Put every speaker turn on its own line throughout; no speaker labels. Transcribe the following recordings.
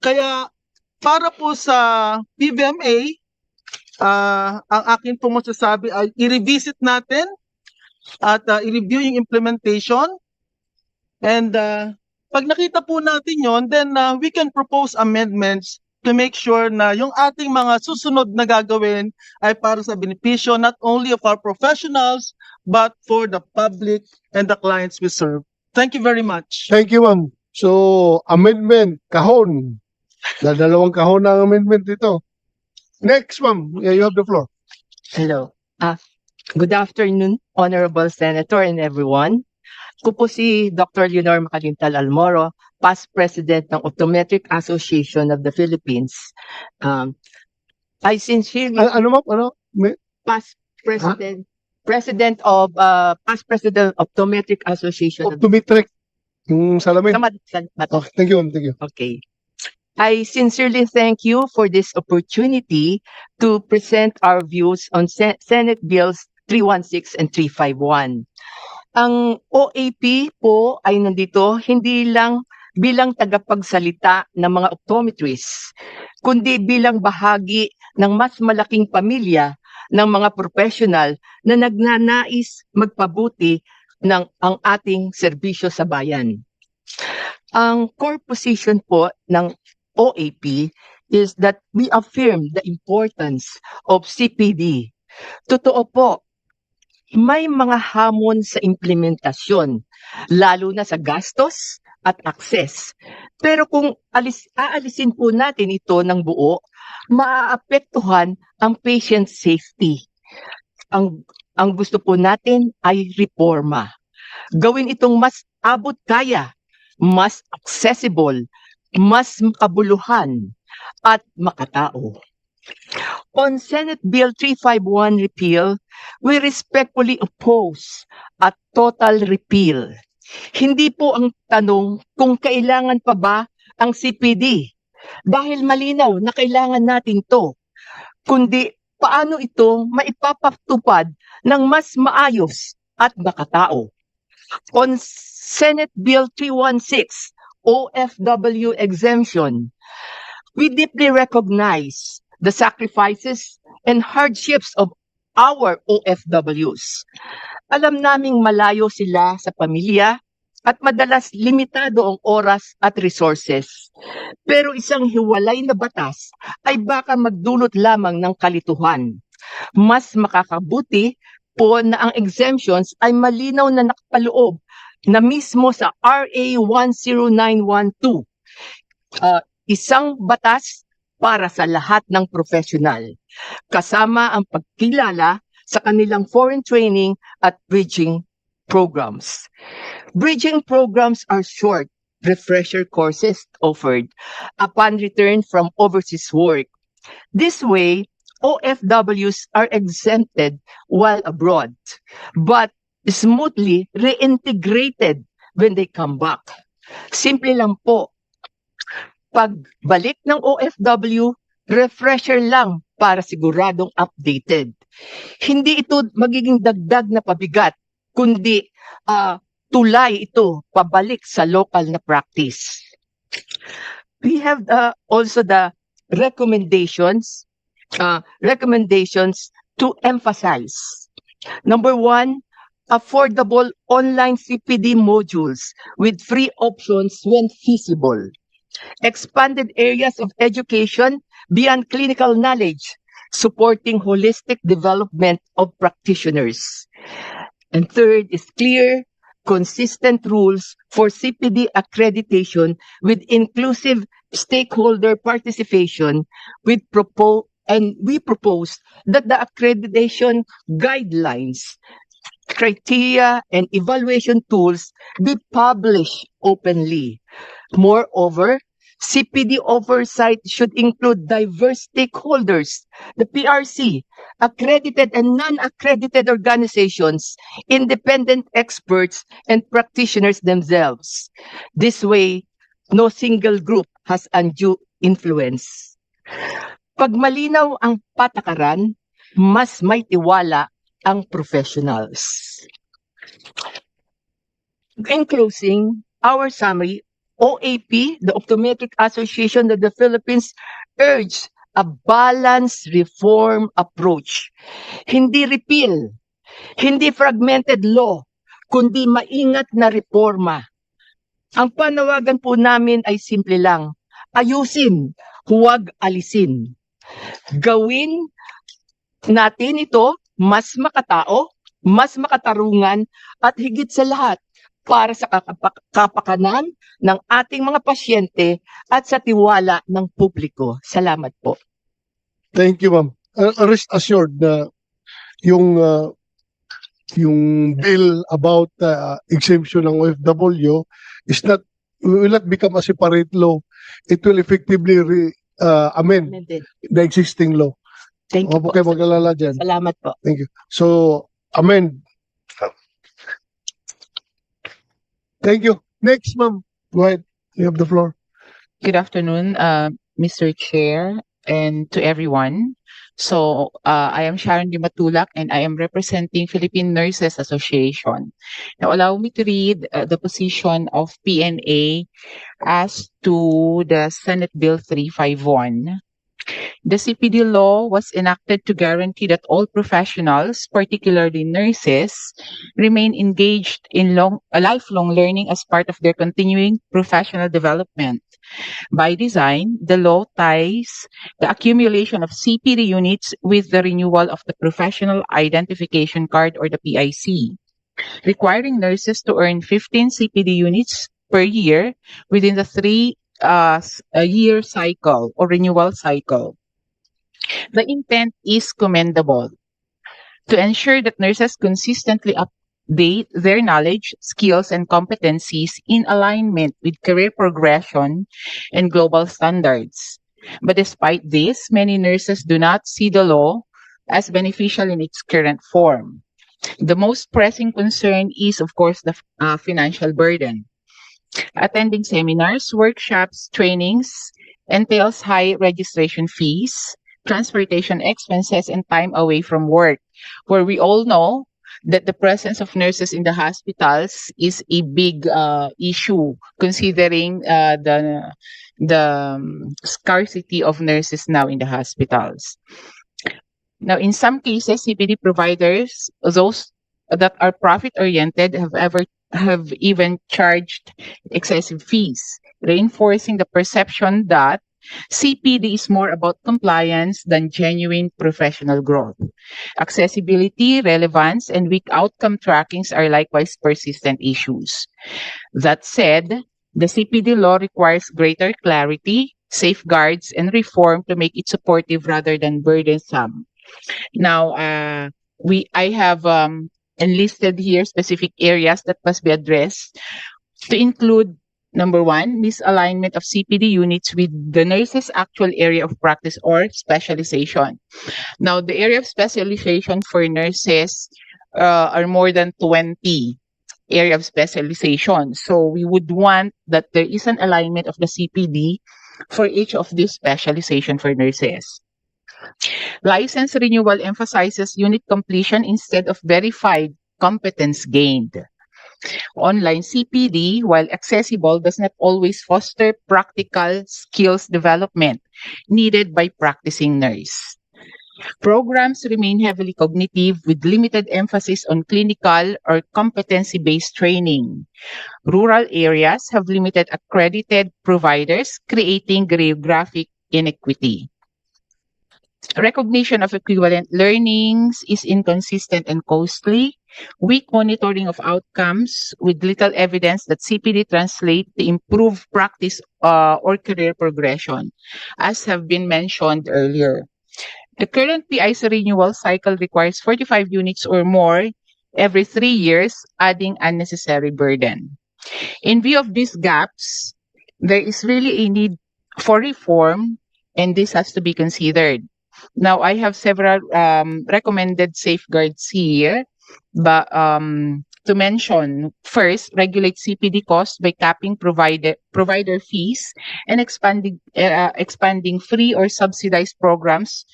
Kaya para po sa PBMA, ah, ang akin po masasabi ay i-revisit natin at ah, i-review yung implementation. And ah, pag nakita po natin yon, then ah, we can propose amendments to make sure na yung ating mga susunod na gagawin ay para sa benepisyo not only of our professionals but for the public and the clients we serve. Thank you very much.
Thank you, ma'am. So, amendment, kahon. Dalawang kahon ang amendment dito. Next, ma'am. Yeah, you have the floor.
Hello. Ah, good afternoon, Honorable Senator and everyone. Ko po si Dr. Leonor Macalintal Almoro, past president ng Optometric Association of the Philippines. Um, I sincerely
A- ano, ma'am? Ano? May,
past president president of uh, past president of Optometric Association
optometric. Yung salamin.
Samad- Samad-
Okay, thank you, ma'am. Thank you.
Okay. I sincerely thank you for this opportunity to present our views on Sen- Senate Bills 316 and 351. Ang OAP po ay nandito hindi lang bilang tagapagsalita ng mga optometrists, kundi bilang bahagi ng mas malaking pamilya ng mga professional na nagnanais magpabuti ng ang ating serbisyo sa bayan. Ang core position po ng OAP is that we affirm the importance of CPD. Totoo po, may mga hamon sa implementasyon, lalo na sa gastos at access. Pero kung alis, aalisin po natin ito ng buo, maaapektuhan ang patient safety. Ang, ang gusto po natin ay reforma. Gawin itong mas abot kaya, mas accessible, mas makabuluhan, at makatao. On Senate Bill 351 repeal, we respectfully oppose a total repeal. Hindi po ang tanong kung kailangan pa ba ang CPD dahil malinaw na kailangan natin to, kundi paano ito maipapatupad ng mas maayos at makatao. On Senate Bill 316, OFW exemption, we deeply recognize the sacrifices and hardships of our OFWs. Alam naming malayo sila sa pamilya at madalas limitado ang oras at resources. Pero isang hiwalay na batas ay baka magdulot lamang ng kalituhan. Mas makakabuti po na ang exemptions ay malinaw na nakapaloob na mismo sa RA 10912. Uh, isang batas para sa lahat ng profesional, kasama ang pagkilala sa kanilang foreign training at bridging programs. Bridging programs are short refresher courses offered upon return from overseas work. This way, OFWs are exempted while abroad, but smoothly reintegrated when they come back. Simple lang po, pagbalik ng OFW, refresher lang para siguradong updated. Hindi ito magiging dagdag na pabigat, kundi ah, tulay ito pabalik sa local na practice. We have uh, also the recommendations, uh, recommendations to emphasize. Number one, affordable online CPD modules with free options when feasible. Expanded areas of education beyond clinical knowledge, supporting holistic development of practitioners. And third is clear, consistent rules for CPD accreditation with inclusive stakeholder participation with propose and we propose that the accreditation guidelines criteria and evaluation tools be published openly. Moreover, CPD oversight should include diverse stakeholders, the PRC, accredited and non-accredited organizations, independent experts, and practitioners themselves. This way, no single group has undue influence. Pag malinaw ang patakaran, mas may tiwala ang professionals. In closing, our summary OAP, the Optometric Association of the Philippines, urged a balanced reform approach. Hindi repeal, hindi fragmented law, kundi maingat na reforma. Ang panawagan po namin ay simple lang, ayusin, huwag alisin. Gawin natin ito mas makatao, mas makatarungan, at higit sa lahat, para sa kapakanan ng ating mga pasyente at sa tiwala ng publiko. Salamat po.
Thank you, ma'am. Uh, rest assured na yung uh, yung bill about uh, exemption ng OFW is not will not become a separate law. It will effectively re, uh, amend the existing law.
Thank you
Huwag po
po.
kayo mag-alala dyan.
Salamat po.
So, amend. Thank you. Next, ma'am. Go ahead. You have the floor.
Good afternoon, uh, Mr. Chair, and to everyone. So, uh, I am Sharon Di Matulak, and I am representing Philippine Nurses Association. Now, allow me to read uh, the position of PNA as to the Senate Bill 351. The CPD law was enacted to guarantee that all professionals, particularly nurses, remain engaged in long, lifelong learning as part of their continuing professional development. By design, the law ties the accumulation of CPD units with the renewal of the Professional Identification Card or the PIC, requiring nurses to earn 15 CPD units per year within the three uh, year cycle or renewal cycle. The intent is commendable to ensure that nurses consistently update their knowledge, skills, and competencies in alignment with career progression and global standards. But despite this, many nurses do not see the law as beneficial in its current form. The most pressing concern is, of course, the uh, financial burden. Attending seminars, workshops, trainings entails high registration fees, transportation expenses, and time away from work, where we all know that the presence of nurses in the hospitals is a big uh, issue, considering uh, the the um, scarcity of nurses now in the hospitals. Now, in some cases, CPD providers, those that are profit oriented, have ever have even charged excessive fees, reinforcing the perception that CPD is more about compliance than genuine professional growth. Accessibility, relevance, and weak outcome trackings are likewise persistent issues. That said, the CPD law requires greater clarity, safeguards, and reform to make it supportive rather than burdensome. Now, uh, we I have um, enlisted here specific areas that must be addressed to include number one, misalignment of CPD units with the nurse's actual area of practice or specialization. Now, the area of specialization for nurses uh, are more than 20 area of specialization. So we would want that there is an alignment of the CPD for each of these specialization for nurses. License renewal emphasizes unit completion instead of verified competence gained. Online CPD, while accessible, does not always foster practical skills development needed by practicing nurse. Programs remain heavily cognitive with limited emphasis on clinical or competency-based training. Rural areas have limited accredited providers, creating geographic inequity. Recognition of equivalent learnings is inconsistent and costly. Weak monitoring of outcomes with little evidence that CPD translate to improved practice uh, or career progression, as have been mentioned earlier. The current PIC renewal cycle requires 45 units or more every three years, adding unnecessary burden. In view of these gaps, there is really a need for reform, and this has to be considered. Now, I have several um, recommended safeguards here, but um, to mention, first, regulate CPD costs by capping provider provider fees and expanding uh, expanding free or subsidized programs,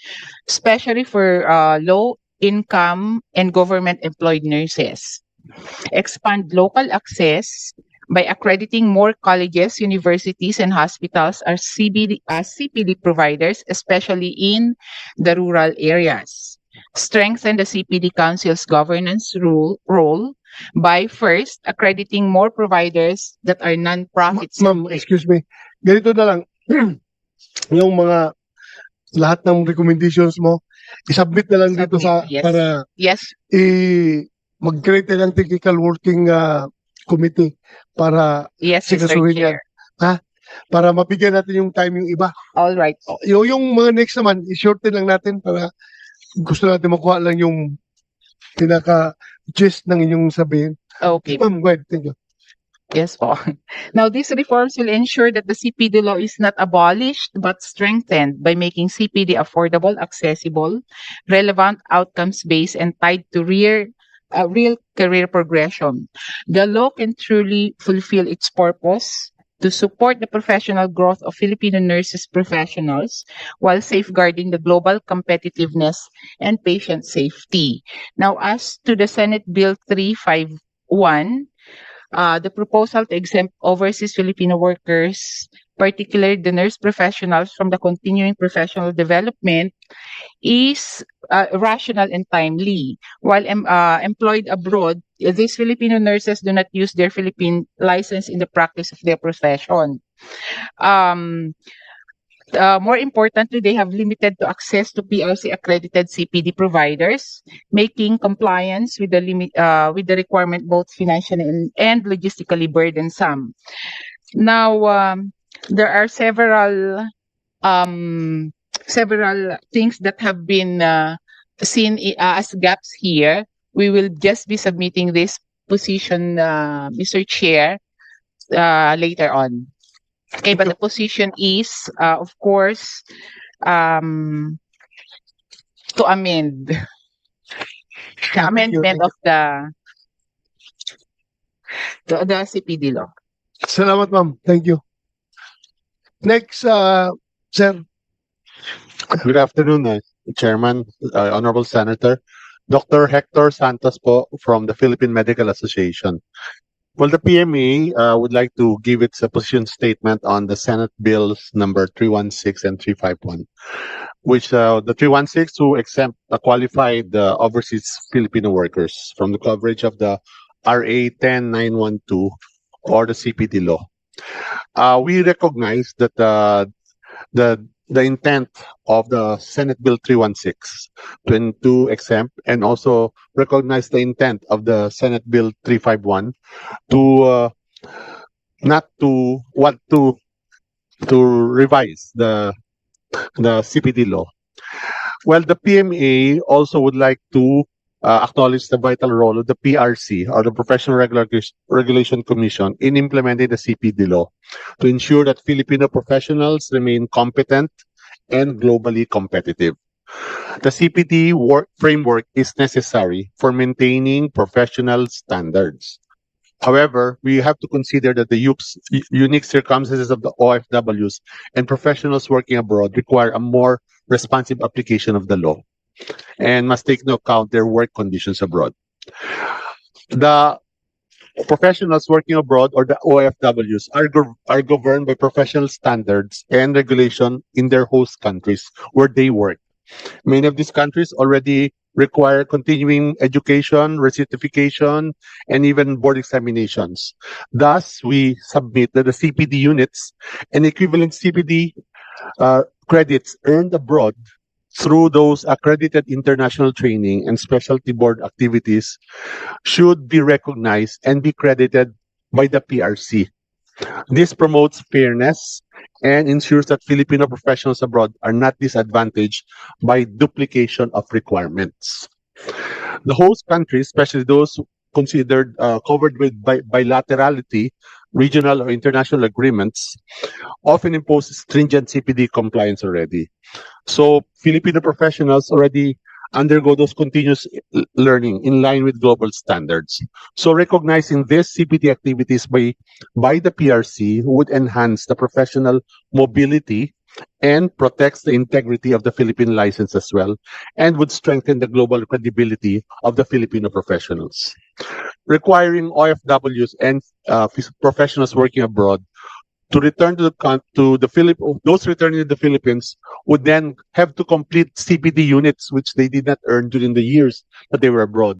especially for uh, low income and government employed nurses. Expand local access by accrediting more colleges, universities, and hospitals as CBD, as CPD providers, especially in the rural areas. Strengthen the CPD Council's governance rule, role by first accrediting more providers that are non-profit.
Ma'am, excuse me. Ganito na lang. yung mga lahat ng recommendations mo, isubmit na lang dito sa
Submit, yes.
para
Yes,
i mag-create ng technical working ah, committee para
yes.
Sigasuhin yan.
Chair.
para mabigyan natin yung time yung iba.
All right.
Yung, yung mga next naman, i-shorten lang natin para gusto natin makuha lang yung pinaka gist ng inyong sabihin.
Okay.
Ma'am, go ahead. Thank you.
Yes po. Now, these reforms will ensure that the CPD law is not abolished but strengthened by making CPD affordable, accessible, relevant, outcomes-based, and tied to real, uh, real career progression. The law can truly fulfill its purpose to support the professional growth of Filipino nurses professionals while safeguarding the global competitiveness and patient safety. Now, as to the Senate Bill 351, uh, the proposal to exempt overseas Filipino workers, particularly the nurse professionals from the continuing professional development, is uh, rational and timely. While em- uh, employed abroad, these Filipino nurses do not use their Philippine license in the practice of their profession. Um, uh, more importantly, they have limited to access to PLC accredited CPD providers, making compliance with the limit uh, with the requirement both financially and, and logistically burdensome. Now, um, there are several um, several things that have been uh, seen uh, as gaps here. We will just be submitting this position, uh, Mr. Chair, uh, later on. Okay, but the position is, uh, of course, um, to amend the amendment of the the, the CPD law.
Salamat, ma'am. Thank you. Next, uh, sir.
Good afternoon, uh, Chairman, uh, Honorable Senator. Dr. Hector Santos po from the Philippine Medical Association. Well, the PMA uh, would like to give its position statement on the Senate bills number 316 and 351, which uh, the 316 to exempt uh, qualified uh, overseas Filipino workers from the coverage of the RA 10912 or the CPD law. Uh, we recognize that uh, the the intent of the Senate Bill 316 to, to exempt and also recognize the intent of the Senate Bill 351 to uh, not to want to to revise the the CPD law. Well, the PMA also would like to uh, acknowledge the vital role of the PRC or the Professional Regulation Regulation Commission in implementing the CPD law to ensure that Filipino professionals remain competent and globally competitive. The CPD work framework is necessary for maintaining professional standards. However, we have to consider that the unique circumstances of the OFWs and professionals working abroad require a more responsive application of the law and must take into account their work conditions abroad. The professionals working abroad or the OFWs are, gov- are governed by professional standards and regulation in their host countries where they work. Many of these countries already require continuing education, recertification, and even board examinations. Thus, we submit that the CPD units and equivalent CPD uh, credits earned abroad through those accredited international training and specialty board activities should be recognized and be credited by the PRC. This promotes fairness and ensures that Filipino professionals abroad are not disadvantaged by duplication of requirements. The host countries, especially those considered uh, covered with bi- bilaterality, regional or international agreements, often impose stringent CPD compliance already. So Filipino professionals already undergo those continuous learning in line with global standards. So recognizing these CPD activities by by the PRC would enhance the professional mobility and protects the integrity of the Philippine license as well, and would strengthen the global credibility of the Filipino professionals. Requiring OFWs and uh, professionals working abroad to return to the to the Philip those returning to the Philippines would then have to complete CPD units which they did not earn during the years that they were abroad.